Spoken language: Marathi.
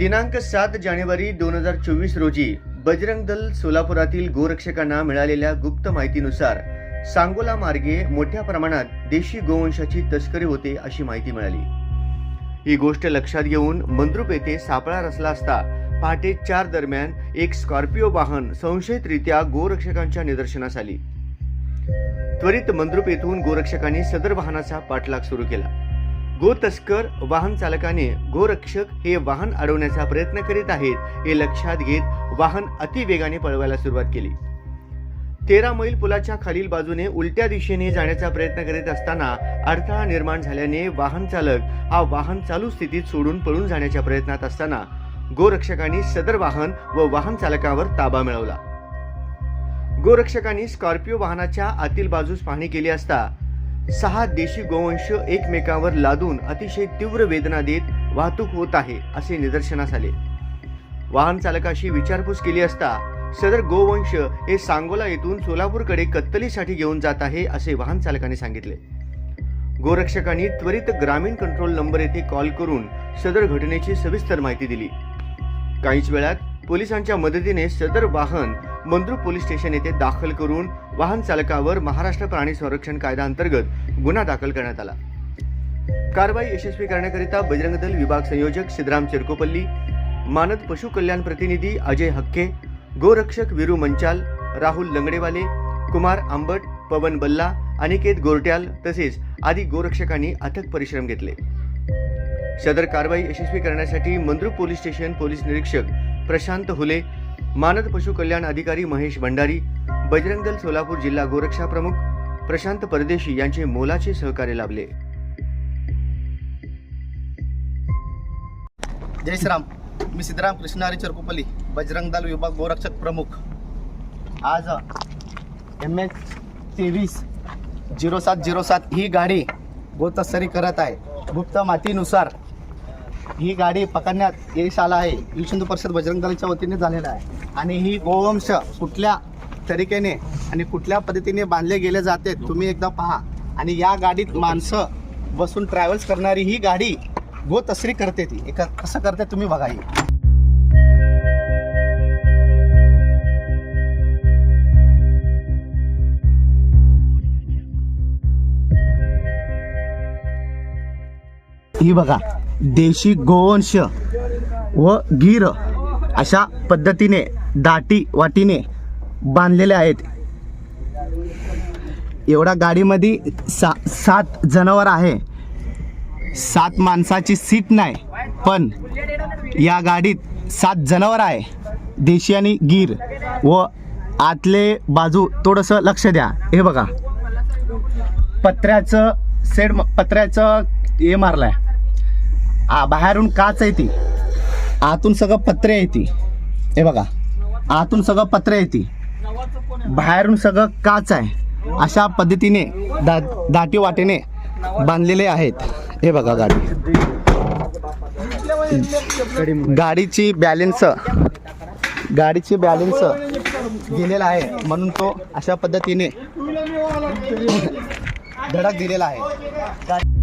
दिनांक सात जानेवारी दोन हजार चोवीस रोजी बजरंग दल सोलापुरातील गोरक्षकांना मिळालेल्या गुप्त माहितीनुसार सांगोला मार्गे मोठ्या प्रमाणात देशी गोवंशाची तस्करी होते अशी माहिती मिळाली. ही गोष्ट लक्षात घेऊन मंद्रुप येथे सापळा रचला असता पहाटे चार दरम्यान एक स्कॉर्पिओ वाहन संशयितरित्या गोरक्षकांच्या निदर्शनास आली. त्वरित मंद्रुप येथून गोरक्षकांनी सदर वाहनाचा पाठलाग सुरू केला. गो तस्कर वाहन चालकाने गोरक्षक हे वाहन अडवण्याचा प्रयत्न करीत आहेत हे लक्षात घेत वाहन अतिवेगाने पळवायला सुरुवात केली. तेरा मैल पुलाच्या खालील बाजूने उलट्या दिशेने जाण्याचा प्रयत्न करीत असताना अडथळा निर्माण झाल्याने वाहन चालक हा वाहन चालू स्थितीत सोडून पळून जाण्याच्या प्रयत्नात असताना गोरक्षकांनी सदर वाहन व वाहन चालकावर ताबा मिळवला. गोरक्षकांनी स्कॉर्पिओ वाहनाच्या आतील बाजूस पाहणी केली असता सहा देशी गोवंश एकमेकांवर लादून अतिशय तीव्र वेदना देत वाहतूक होत आहे असे निदर्शनास आले. वाहन चालकाशी विचारपूस केली असता सदर गोवंश हे सांगोला येथून सोलापूरकडे कत्तलीसाठी घेऊन जात आहे असे वाहन चालकाने सांगितले. गोरक्षकांनी त्वरित ग्रामीण कंट्रोल नंबर येथे कॉल करून सदर घटनेची सविस्तर माहिती दिली. काहीच वेळात पोलिसांच्या मदतीने सदर वाहन मंद्रू पोलीस स्टेशन येथे दाखल करून वाहन चालकावर महाराष्ट्र प्राणी संरक्षण कायदा अंतर्गत गुन्हा दाखल करण्यात आला. कारवाई यशस्वी करण्याकरिता बजरंग दल विभाग संयोजक सिद्धराम चिरकोपल्ली मानद पशु कल्याण प्रतिनिधी अजय हक्के गोरक्षक विरू मंचाल राहुल लंगडेवाले कुमार आंबट पवन बल्ला अनिकेत गोरट्याल तसेच आदी गोरक्षकांनी अथक परिश्रम घेतले. सदर कारवाई यशस्वी करण्यासाठी मंद्रुप पोलीस स्टेशन पोलीस निरीक्षक प्रशांत हुले मानद पशु कल्याण अधिकारी महेश भंडारी बजरंग दल सोलापूर जिल्हा गोरक्षा प्रमुख प्रशांत परदेशी यांचे मोलाचे सहकार्य लाभले. जय श्रीराम. मी सिद्धराम कृष्णारी चरकुपल्ली बजरंग दल विभाग गोरक्षक प्रमुख. आज एम एच तेवीस झिरो सात झिरो सात ही गाडी गोतस्तरी करत आहे. गुप्त मातीनुसार ही गाडी पकडण्यात यश आला आहे. हिंदू परिषद बजरंग दलाच्या वतीने झालेला आहे. आणि ही गोवंश कुठल्या तरीकेने आणि कुठल्या पद्धतीने बांधले गेले जाते तुम्ही एकदा पहा. आणि या गाडीत माणसं बसून ट्रॅव्हल्स करणारी ही गाडी गो तसरी करते ती. एका कसं करते तुम्ही बघा ही. ही बघा. देशी गोवंश व गीर अशा पद्धतीने दाटी वाटीने बांधलेले आहेत. एवढ्या गाडीमध्ये सा सात जनावर आहे. सात माणसाची सीट नाही पण या गाडीत सात जनावर आहे. देशी आणि गीर व आतले बाजू थोडंसं लक्ष द्या. हे बघा. पत्र्याचं सेड पत्र्याचं हे मारलं आहे आ बाहेरून काच आहे ती. आतून सगळं पत्रे आहे ती. हे बघा. आतून सगळं पत्रे आहे ती. बाहेरून सगळं काच आहे. अशा पद्धतीने दा दाटी वाटेने बांधलेले आहेत. हे बघा गाडी. गाडीची बॅलेन्स गाडीची बॅलेन्स गेलेला आहे. म्हणून तो अशा पद्धतीने धडक दिलेला आहे.